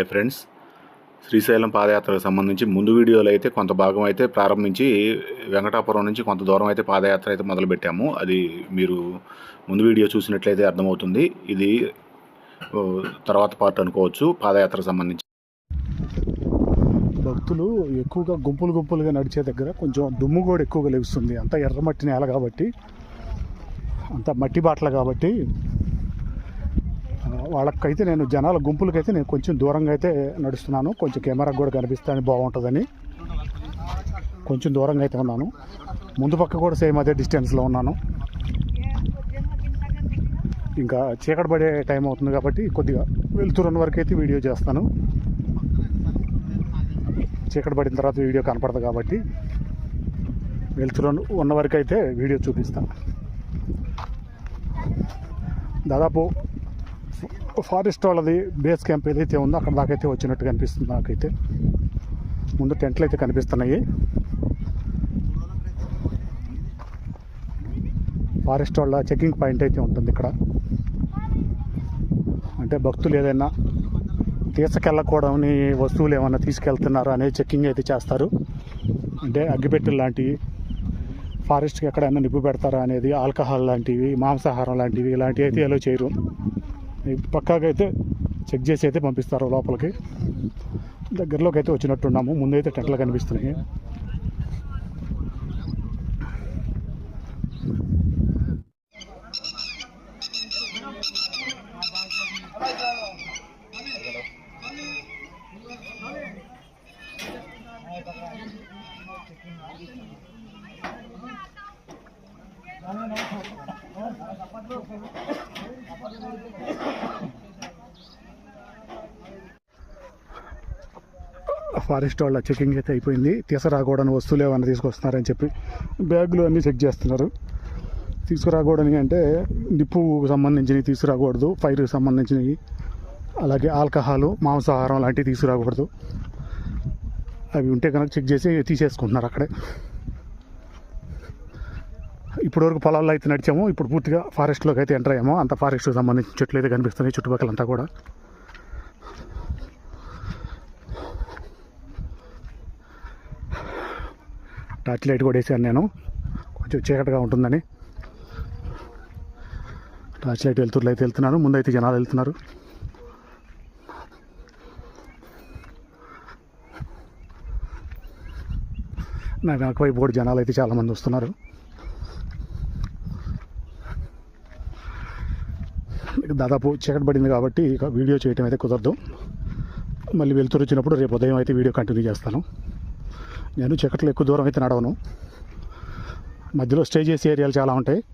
Hi friends. Srisailam పాదయాత్రకు సంబంధించి ముందు వీడియోలో అయితే కొంత భాగం అయితే ప్రారంభించి వెంకటాపురం నుంచి కొంత దూరం అయితే పాదయాత్ర అయితే మొదలుపెట్టాము. అది మీరు ముందు వీడియో చూసినట్లయితే అర్థమవుతుంది. ఇది తర్వాత పార్ట్ అనుకోవచ్చు పాదయాత్రకు సంబంధించి. భక్తులు ఎక్కువగా గుంపులు గుంపులుగా నడిచే దగ్గర కొంచెం దుమ్ము కూడా ఎక్కువగా లభిస్తుంది అంతా ఎర్రమట్టి నేల కాబట్టి అంత మట్టి బాటలు కాబట్టి వాళ్ళకైతే నేను జనాల గుంపులకైతే నేను కొంచెం దూరంగా అయితే నడుస్తున్నాను. కొంచెం కెమెరా కూడా కనిపిస్తాను బాగుంటుందని. కొంచెం దూరంగా అయితే ఉన్నాను. ముందు పక్క కూడా సేమ్ అదే డిస్టెన్స్లో ఉన్నాను. ఇంకా చీకటి పడే టైం అవుతుంది కాబట్టి కొద్దిగా వెళ్తున్న వరకు అయితే వీడియో చేస్తాను. చీకటి పడిన తర్వాత వీడియో కనపడదు కాబట్టి వెళ్తున్న ఉన్న వరకు అయితే వీడియో చూపిస్తాను దాదాపు ఫారెస్ట్ వాళ్ళది బేస్ క్యాంప్ ఏదైతే ఉందో అక్కడ దాకైతే అయితే వచ్చినట్టు కనిపిస్తుంది నాకైతే. ముందు టెంట్లు అయితే కనిపిస్తున్నాయి. ఫారెస్ట్ వాళ్ళ చెక్కింగ్ పాయింట్ అయితే ఉంటుంది ఇక్కడ. అంటే భక్తులు ఏదైనా తీసుకెళ్ళకూడని వస్తువులు ఏమైనా తీసుకెళ్తున్నారు అనేది చెక్కింగ్ అయితే చేస్తారు. అంటే అగ్గిపెట్టెలు లాంటివి ఫారెస్ట్కి ఎక్కడైనా నిప్పు పెడతారా అనేది ఆల్కహాల్ లాంటివి మాంసాహారం లాంటివి ఇలాంటివి అయితే ఎలా చేయరు. పక్కాగా అయితే చెక్ చేసి అయితే పంపిస్తారు లోపలికి. దగ్గరలోకి అయితే వచ్చినట్టున్నాము. ముందైతే టెంట్లు కనిపిస్తున్నాయి. ఫారెస్ట్ వాళ్ళ చెకింగ్ అయితే అయిపోయింది. తీసుకురాకూడని వస్తువులు ఏమైనా తీసుకొస్తున్నారని చెప్పి బ్యాగులు అన్నీ చెక్ చేస్తున్నారు. తీసుకురాకూడని అంటే నిప్పుకు సంబంధించినవి తీసుకురాకూడదు ఫైర్కి సంబంధించినవి. అలాగే ఆల్కహాలు మాంసాహారం లాంటివి తీసుకురాకూడదు. అవి ఉంటే కనుక చెక్ చేసి తీసేసుకుంటున్నారు అక్కడే. ఇప్పటివరకు పొలాల్లో అయితే నడిచాము. ఇప్పుడు పూర్తిగా ఫారెస్ట్లోకి అయితే ఎంటర్ అయ్యాము. అంత ఫారెస్ట్కి సంబంధించిన చెట్లు అయితే కనిపిస్తున్నాయి చుట్టుపక్కలంతా కూడా. టార్చ్ లైట్ కూడా వేసాను నేను. కొంచెం చీకటిగా ఉంటుందని. టార్చ్ లైట్ వెళ్తుర్లు అయితే వెళ్తున్నాను ముందైతే జనాలు వెళ్తున్నారు. నా వెనకవైపు కూడా జనాలు అయితే చాలామంది వస్తున్నారు. దాదాపు చీకటి పడింది కాబట్టి ఇక వీడియో చేయటం అయితే కుదరదు. మళ్ళీ వెళ్తురు వచ్చినప్పుడు రేపు ఉదయం అయితే వీడియో కంటిన్యూ చేస్తాను. నేను చీకట్లో ఎక్కువ దూరం అయితే నడవను. మధ్యలో స్టే చేసే ఏరియాలు చాలా ఉంటాయి.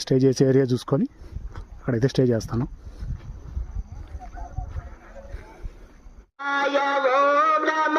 స్టే చేసే ఏరియా చూసుకొని అక్కడైతే స్టే చేస్తాను. ఆయో నమ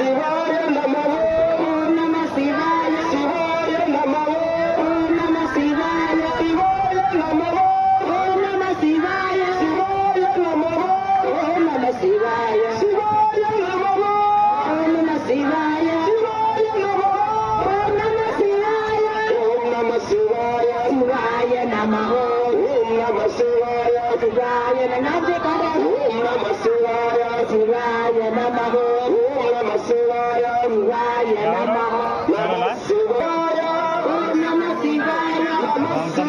சிவாய நமோ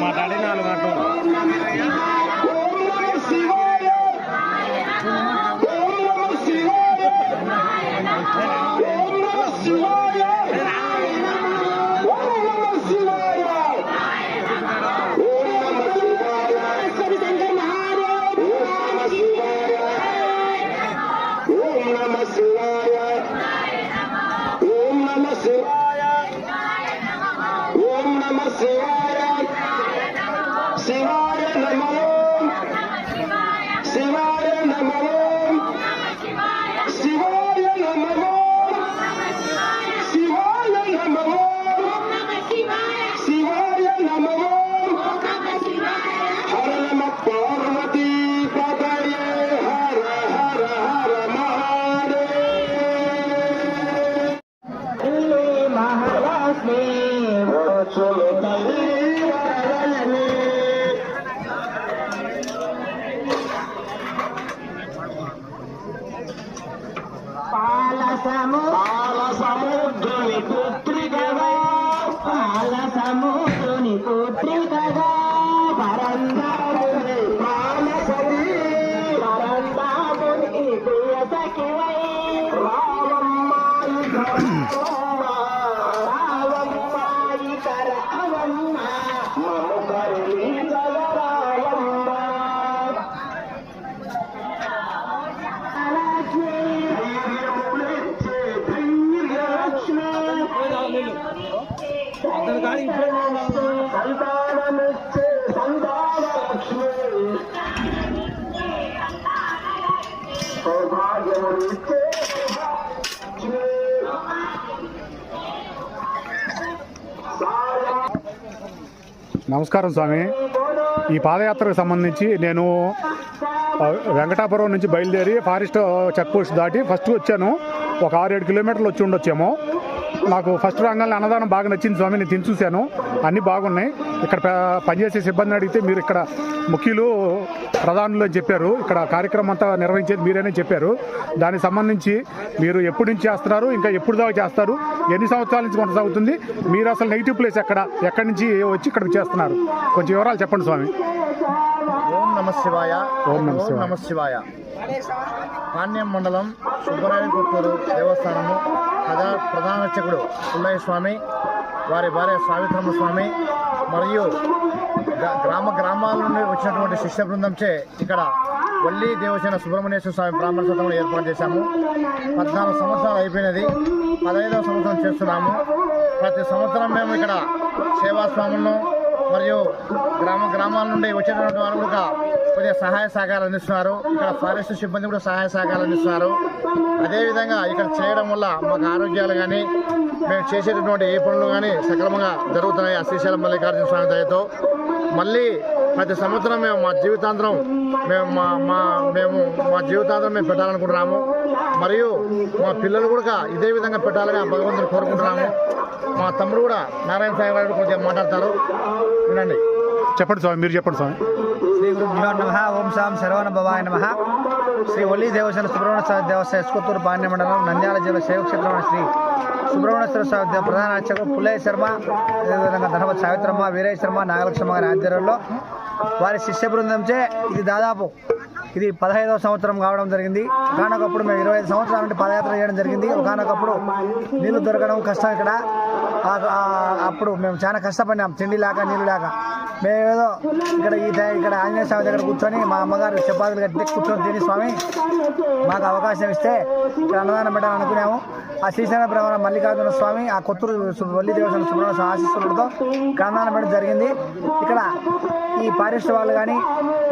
మాట్లాడి నాలుగు గంటలు. దామోదరుని పోత్రి సౌభాగ్యమునిచ్చే నమస్కారం స్వామి. ఈ పాదయాత్రకు సంబంధించి నేను వెంకటాపురం నుంచి బయలుదేరి ఫారెస్ట్ చెక్ పోస్ట్ దాటి ఫస్ట్ వచ్చాను. ఒక ఆరు ఏడు కిలోమీటర్లు వచ్చి ఉండొచ్చేమో. నాకు ఫస్ట్ రంగాల్లో అన్నదానం బాగా నచ్చింది స్వామి నేను తిని చూశాను. అన్నీ బాగున్నాయి. ఇక్కడ పనిచేసే సిబ్బంది అడిగితే మీరు ఇక్కడ ముఖ్యులు ప్రధానులు అని చెప్పారు. ఇక్కడ కార్యక్రమం అంతా నిర్వహించేది మీరేనే చెప్పారు. దానికి సంబంధించి మీరు ఎప్పటి నుంచి చేస్తున్నారు ఇంకా ఎప్పుడు దాకా చేస్తారు ఎన్ని సంవత్సరాల నుంచి కొనసాగుతుంది మీరు అసలు నెగిటివ్ ప్లేస్ ఎక్కడ ఎక్కడి నుంచి వచ్చి ఇక్కడికి చేస్తున్నారు? కొంచెం వివరాలు చెప్పండి స్వామి. ఓం నమ శివాయ. ఓం నమ శివాయ. పాణ్యం మండలం సుబ్బరాయ దేవస్థానము. ప్రధా ప్రధానర్చకుడు పుల్లయ్య స్వామి వారి భార్య సావిత్రమ్మ స్వామి మరియు గ్రా- గ్రామ గ్రామాల నుండి వచ్చినటువంటి శిష్య బృందంచే ఇక్కడ వల్లి దేవసేన సుబ్రహ్మణ్యేశ్వర స్వామి బ్రాహ్మణ సత్రంలో ఏర్పాటు చేశాము. పద్నాలుగు సంవత్సరాలు అయిపోయినది. పదహైదవ సంవత్సరం చేస్తున్నాము. ప్రతి సంవత్సరం మేము ఇక్కడ సేవాస్వాములను మరియు గ్రామ గ్రామాల నుండి వచ్చేటువంటి వారు కూడా కొద్దిగా సహాయ సహకారాలు అందిస్తున్నారు. ఇక్కడ ఫారెస్ట్ సిబ్బంది కూడా సహాయ సహకారాలు అందిస్తున్నారు. అదేవిధంగా ఇక్కడ చేయడం వల్ల మాకు ఆరోగ్యాలు కానీ మేము చేసేటటువంటి ఏ పనులు కానీ సక్రమంగా జరుగుతున్నాయి. ఆ శ్రీశైలం మల్లికార్జున స్వామి దయతో. మళ్ళీ ప్రతి సంవత్సరం మేము మా జీవితాంతరం మేము మా మా మేము మా జీవితాంతరం మేము పెట్టాలనుకుంటున్నాము. మరియు మా పిల్లలు కూడా ఇదే విధంగా పెట్టాలని ఆ భగవంతుని కోరుకుంటున్నాము. మా తమ్ముడు కూడా నారాయణ సాయి గారు కొంచెం మాట్లాడతారు. వినండి. చెప్పండి స్వామి మీరు చెప్పండి స్వామి. శ్రీ గురుభ్యో నమ ఓం సాం శరవణ భవాయ నమ. శ్రీ ఒల్లి దేవసేన సుబ్రహ్మణ్య స్వామి దేవస్థానం ఎస్కొత్తూరు పాండ్య మండలం నంద్యాల జిల్లా శైవక్షేత్రంలో శ్రీ సుబ్రహ్మణ్యేశ్వర స్వామి దేవ ప్రధాన అర్చకుడు పుల్లయ్య శర్మ అదేవిధంగా ధనపతి సావిత్రమ్మ వీరయ్య శర్మ నాగలక్ష్మ గారి ఆధ్వర్యంలో వారి శిష్య బృందంచే ఇది దాదాపు ఇది పదహైదవ సంవత్సరం కావడం జరిగింది. ఒకనొకప్పుడు మేము ఇరవై ఐదు సంవత్సరాల నుండి పదయాత్ర చేయడం జరిగింది. ఒకనొకప్పుడు నీళ్ళు దొరకడం కష్టం ఇక్కడ. అప్పుడు మేము చాలా కష్టపడినాం. తిండి లేక నీళ్ళు లేక. మేమేదో ఇక్కడ ఈ ఇక్కడ ఆంజనేయ స్వామి దగ్గర కూర్చొని మా అమ్మగారు చపాతీలు కట్టి కూర్చొని తిని స్వామి మాకు అవకాశం ఇస్తే ఇక్కడ అన్నదానం పెట్టాలని అనుకున్నాము. ఆ శ్రీశైల బ్రహ్మణ మల్లికార్జున స్వామి ఆ కొత్తూరు వల్లి దేవస్థానం సుబ్రహ్మణ్య ఆశీస్సులతో ఇక్కడ అన్నదానం పెట్టడం జరిగింది. ఇక్కడ ఈ పారిశ్ర వాళ్ళు కానీ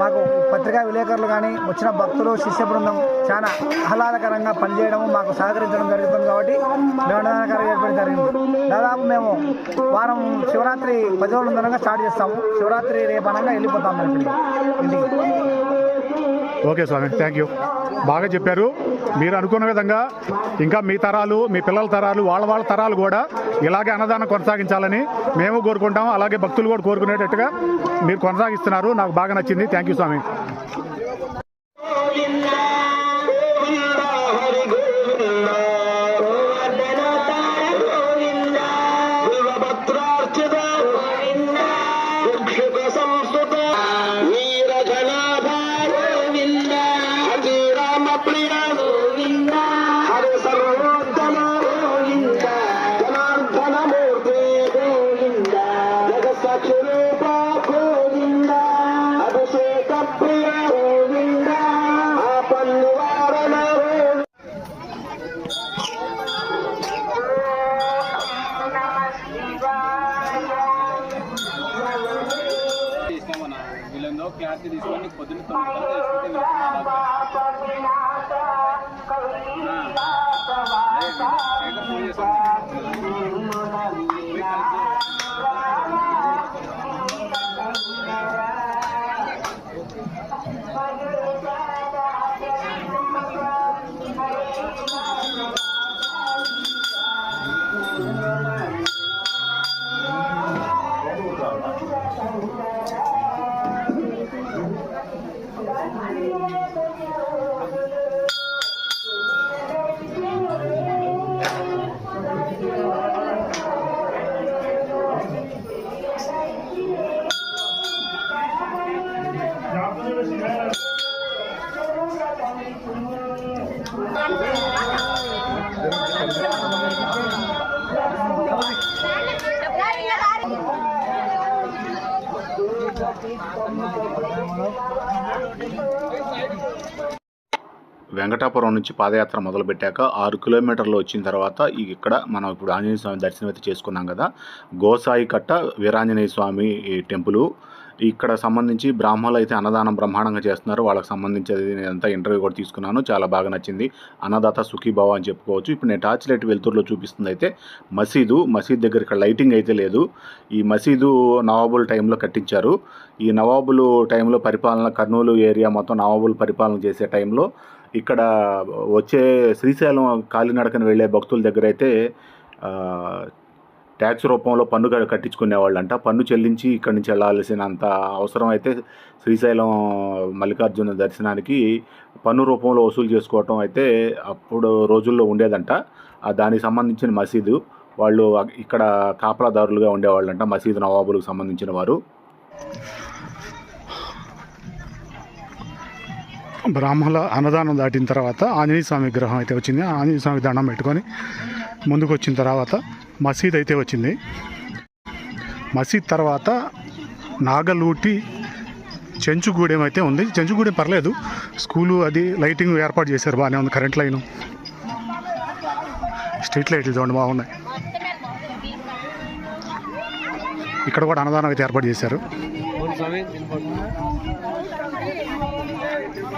మాకు పత్రికా విలేకరులు కానీ వచ్చిన భక్తులు శిష్య బృందం చాలా ఆహ్లాదకరంగా పనిచేయడం మాకు సహకరించడం జరుగుతుంది కాబట్టి మేము ఏర్పడి జరిగింది. దాదాపు మేము వారం శివరాత్రి పది రోజుల ముందరగా స్టార్ట్ చేస్తాము. శివరాత్రి రేపు అనగా వెళ్ళిపోతాం ఇంటికి. ఓకే స్వామి థ్యాంక్ యూ బాగా చెప్పారు. మీరు అనుకున్న విధంగా ఇంకా మీ తరాలు మీ పిల్లల తరాలు వాళ్ళ వాళ్ళ తరాలు కూడా ఇలాగే అన్నదానం కొనసాగించాలని మేము కోరుకుంటాము అలాగే భక్తులు కూడా కోరుకునేటట్టుగా మీరు కొనసాగిస్తున్నారు. నాకు బాగా నచ్చింది. థ్యాంక్ యూ స్వామి. వీళ్ళందో క్లారిటీ తీసుకొని పొద్దున్న తొమ్మిది గంటలకు చేసుకుంటే ఫోన్ వెంకటాపురం నుంచి పాదయాత్ర మొదలుపెట్టాక ఆరు కిలోమీటర్లు వచ్చిన తర్వాత ఇక్కడ మనం ఇప్పుడు ఆంజనేయ స్వామి దర్శనం అయితే చేసుకున్నాం కదా. గోసాయి కట్ట వీరాంజనేయ స్వామి టెంపుల్. ఇక్కడ సంబంధించి బ్రాహ్మణులు అయితే అన్నదానం బ్రహ్మాండంగా చేస్తున్నారు. వాళ్ళకి సంబంధించి అంతా ఇంటర్వ్యూ కూడా తీసుకున్నాను. చాలా బాగా నచ్చింది. అన్నదాత సుఖీభావ అని చెప్పుకోవచ్చు. ఇప్పుడు నేను టార్చ్ లైట్ వెలుతురులో చూపిస్తుంది అయితే మసీదు మసీద్ దగ్గర ఇక్కడ లైటింగ్ అయితే లేదు. ఈ మసీదు నవాబుల్ టైంలో కట్టించారు. ఈ నవాబులు టైంలో పరిపాలన కర్నూలు ఏరియా మొత్తం నవాబులు పరిపాలన చేసే టైంలో ఇక్కడ వచ్చే శ్రీశైలం కాలినడకన వెళ్ళే భక్తుల దగ్గర అయితే ట్యాక్స్ రూపంలో పన్ను కట్టించుకునేవాళ్ళంట. పన్ను చెల్లించి ఇక్కడి నుంచి వెళ్ళాల్సినంత అవసరం అయితే శ్రీశైలం మల్లికార్జున దర్శనానికి పన్ను రూపంలో వసూలు చేసుకోవటం అయితే అప్పుడు రోజుల్లో ఉండేదంట. దానికి సంబంధించిన మసీదు. వాళ్ళు ఇక్కడ కాపలాదారులుగా ఉండేవాళ్ళంట మసీదు నవాబులకు సంబంధించిన వారు. బ్రాహ్మణుల అన్నదానం దాటిన తర్వాత ఆంజనేయ స్వామి విగ్రహం అయితే వచ్చింది. ఆంజనేయ స్వామి దండం పెట్టుకొని ముందుకు వచ్చిన తర్వాత మసీద్ అయితే వచ్చింది. మసీద్ తర్వాత నాగలూటి చెంచుగూడెం అయితే ఉంది. చెంచుగూడెం పర్లేదు. స్కూలు అది లైటింగ్ ఏర్పాటు చేశారు. బాగానే ఉంది. Current line. స్ట్రీట్ లైట్లు చూడండి. బాగున్నాయి. ఇక్కడ కూడా అన్నదానం అయితే ఏర్పాటు చేశారు.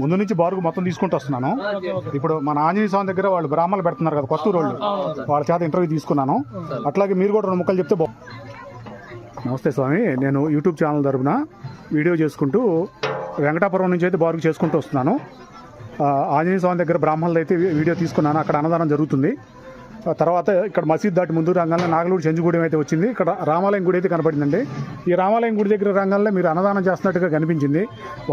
ముందు నుంచి బారుకు మొత్తం తీసుకుంటూ వస్తున్నాను. ఇప్పుడు మన ఆంజనేయ స్వామి దగ్గర వాళ్ళు బ్రాహ్మణులు పెడుతున్నారు కదా కొత్త రోళ్ళు వాళ్ళ చేత ఇంటర్వ్యూ తీసుకున్నాను. అట్లాగే మీరు కూడా రెండు ముక్కలు చెప్తే బా నమస్తే స్వామి నేను యూట్యూబ్ ఛానల్ తరపున వీడియో చేసుకుంటూ వెంకటాపురం నుంచి అయితే బారుకు చేసుకుంటూ వస్తున్నాను. ఆంజనేయ స్వామి దగ్గర బ్రాహ్మణులు అయితే వీడియో తీసుకున్నాను. అక్కడ అన్నదానం జరుగుతుంది. తర్వాత ఇక్కడ మసీద్ దాటి ముందు రంగంలో నాగలూరు చెంచుగూడెం అయితే వచ్చింది. ఇక్కడ రామాలయం గుడి అయితే కనపడిందండి. ఈ రామాలయం గుడి దగ్గర రంగంలో మీరు అన్నదానం చేస్తున్నట్టుగా కనిపించింది.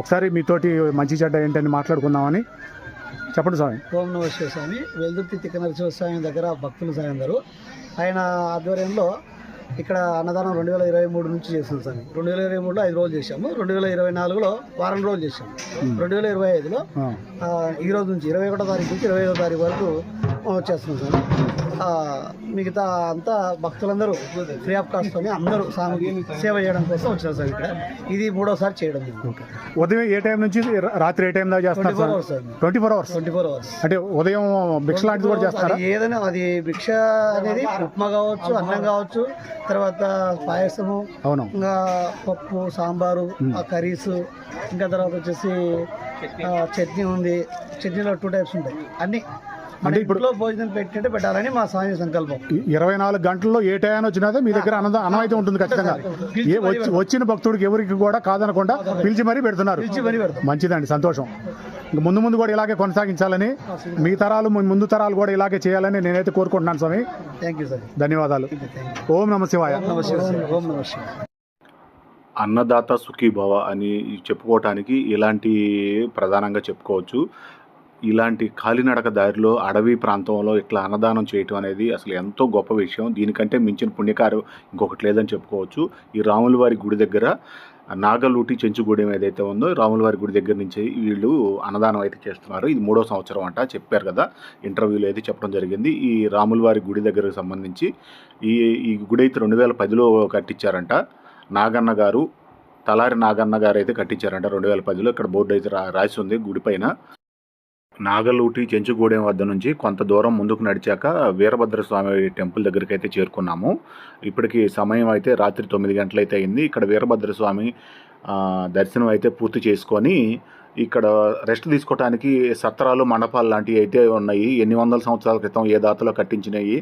ఒకసారి మీతోటి మంచి చెడ్డ ఏంటని మాట్లాడుకుందామని. చెప్పండి స్వామి. ఓం నమ శివ స్వామి. వెల్దుర్తి తిక్క నరసింహస్వామి దగ్గర భక్తులు సాయి అందరూ. ఆయన ఆధ్వర్యంలో ఇక్కడ అన్నదానం రెండు వేల ఇరవై మూడు నుంచి చేస్తున్నాం స్వామి. రెండు వేల ఇరవై మూడులో ఐదు రోజులు చేశాము. రెండు వేల ఇరవై నాలుగులో వారం రోజులు చేశాము. రెండు వేల ఇరవై ఐదులో ఈ రోజు నుంచి ఇరవై ఒకటో తారీఖు నుంచి ఇరవై ఐదో తారీఖు వరకు చేస్తున్నాం సార్. మిగతా అంతా భక్తులందరూ ఫ్రీ ఆఫ్ కాస్ట్ అని అందరూ స్వామికి సేవ చేయడం కోసం వచ్చినారు సార్ ఇక్కడ. ఇది మూడోసారి చేయడం ఉదయం ఏ టైం నుంచి రాత్రి ఏ టైం దాకా ట్వంటీ చేస్తారు four hours sir. Twenty four hours? Twenty four hours. అంటే ఉదయం భిక్ష లాంటిది కూడా చేస్తారా? ఏదైనా అది భిక్ష అనేది ఉప్మా కావచ్చు అన్నం కావచ్చు తర్వాత పాయసము అవును. ఇంకా పప్పు సాంబారు కర్రీస్ ఇంకా తర్వాత వచ్చేసి చట్నీ ఉంది. చట్నీలో టూ టైప్స్ ఉంటాయి. అన్ని అంటే ఇప్పుడు- భోజనం పెట్టినట్టు పెట్టాలని మా స్వామి సంకల్పం. ఇరవై నాలుగు గంటల్లో ఏ టైం వచ్చినా మీ దగ్గర అన్నద అన్నం అయితే ఉంటుంది ఖచ్చితంగా. వచ్చిన భక్తుడికి ఎవరికి కూడా కాదనకుండా పిలిచి మరీ పెడుతున్నారు. మంచిదండి సంతోషం. ఇంక ముందు ముందు కూడా ఇలాగే కొనసాగించాలని మీ తరాలు ముందు తరాలు కూడా ఇలాగే చేయాలని నేనైతే కోరుకుంటున్నాను స్వామి. థ్యాంక్ యూ సార్ ధన్యవాదాలు. ఓం నమ శివాయ. అన్నదాత సుఖీభవ అని చెప్పుకోవటానికి ఇలాంటి ప్రధానంగా చెప్పుకోవచ్చు. ఇలాంటి కాలినడక దారిలో అడవి ప్రాంతంలో ఇట్లా అన్నదానం చేయటం అనేది అసలు ఎంతో గొప్ప విషయం. దీనికంటే మించిన పుణ్యకారు ఇంకొకటి లేదని చెప్పుకోవచ్చు. ఈ రాములవారి గుడి దగ్గర నాగలూటి చెంచుగూడెం ఏదైతే ఉందో రాములవారి గుడి దగ్గర నుంచి వీళ్ళు అన్నదానం అయితే చేస్తున్నారు. ఇది మూడో సంవత్సరం అంట చెప్పారు కదా. ఇంటర్వ్యూలో అయితే చెప్పడం జరిగింది. ఈ రాములవారి గుడి దగ్గరకు సంబంధించి ఈ ఈ గుడి అయితే రెండు వేల పదిలో కట్టించారంట. నాగన్న గారు తలారి నాగన్న గారు అయితే కట్టించారంట రెండు వేల పదిలో. ఇక్కడ బోర్డు అయితే రా రాసి ఉంది గుడి పైన. నాగలూటి చెంచుగూడెం వద్ద నుంచి కొంత దూరం ముందుకు నడిచాక వీరభద్ర స్వామి టెంపుల్ దగ్గరికి అయితే చేరుకున్నాము. ఇప్పటికి సమయం అయితే రాత్రి తొమ్మిది గంటలైతే అయింది. ఇక్కడ వీరభద్ర స్వామి దర్శనం అయితే పూర్తి చేసుకొని ఇక్కడ రెస్ట్ తీసుకోవడానికి సత్రాలు మండపాలు లాంటివి అయితే ఉన్నాయి. ఎన్ని వందల సంవత్సరాల క్రితం ఏ దాతలో కట్టించినవి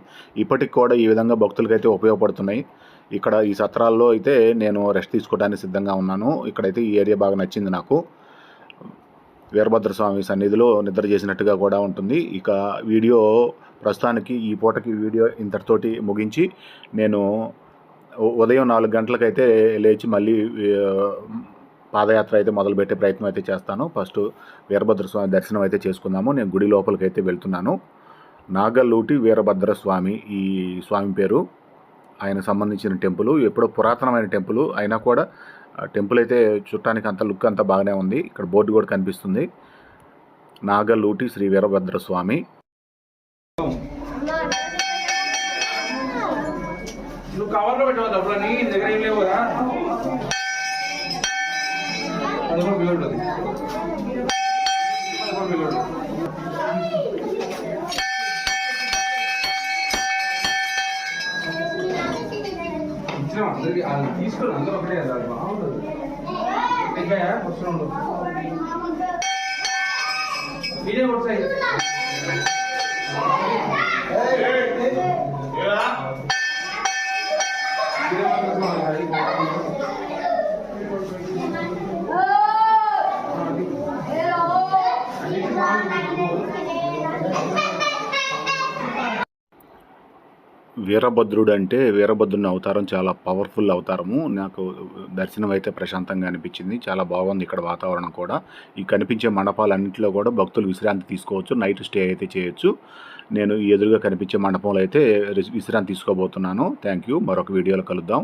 ఇప్పటికి కూడా ఈ విధంగా భక్తులకైతే ఉపయోగపడుతున్నాయి. ఇక్కడ ఈ సత్రాల్లో అయితే నేను రెస్ట్ తీసుకోవడానికి సిద్ధంగా ఉన్నాను. ఇక్కడైతే ఈ ఏరియా బాగా నచ్చింది నాకు. వీరభద్ర స్వామి సన్నిధిలో నిద్ర చేసినట్టుగా కూడా ఉంటుంది. ఇక వీడియో ప్రస్తుతానికి ఈ పూటకి వీడియో ఇంతటితోటి ముగించి నేను ఉదయం నాలుగు గంటలకైతే లేచి మళ్ళీ పాదయాత్ర అయితే మొదలుపెట్టే ప్రయత్నం అయితే చేస్తాను. ఫస్ట్ వీరభద్ర స్వామి దర్శనం అయితే చేసుకుందాము. నేను గుడి లోపలికి అయితే వెళ్తున్నాను. నాగల్లూటి వీరభద్ర స్వామి ఈ స్వామి పేరు. ఆయన సంబంధించిన టెంపుల్ ఎప్పుడో పురాతనమైన టెంపుల్ అయినా కూడా టెంపుల్ అయితే చూడటానికి అంత లుక్ అంతా బాగానే ఉంది. ఇక్కడ బోర్డు కూడా కనిపిస్తుంది. నాగలూటి శ్రీ వీరభద్ర స్వామి. నువ్వు కవర్లో పెట్టావు డబ్బులని నీ దగ్గర ఏం లేవు కదా అది కూడా అది కూడా తీసుకుని అందరూ ఒకటే కదా ఇంకా వస్తూ ఉండదు మీరే కొట్టాయి వీరభద్రుడు అంటే వీరభద్రుని అవతారం చాలా పవర్ఫుల్ అవతారము. నాకు దర్శనం అయితే ప్రశాంతంగా అనిపించింది. చాలా బాగుంది ఇక్కడ వాతావరణం కూడా. ఈ కనిపించే మండపాలన్నింటిలో కూడా భక్తులు విశ్రాంతి తీసుకోవచ్చు. నైట్ స్టే అయితే చేయొచ్చు. నేను ఎదురుగా కనిపించే మండపంలో అయితే విశ్రాంతి తీసుకోబోతున్నాను. థ్యాంక్ యూ మరొక వీడియోలో కలుద్దాం.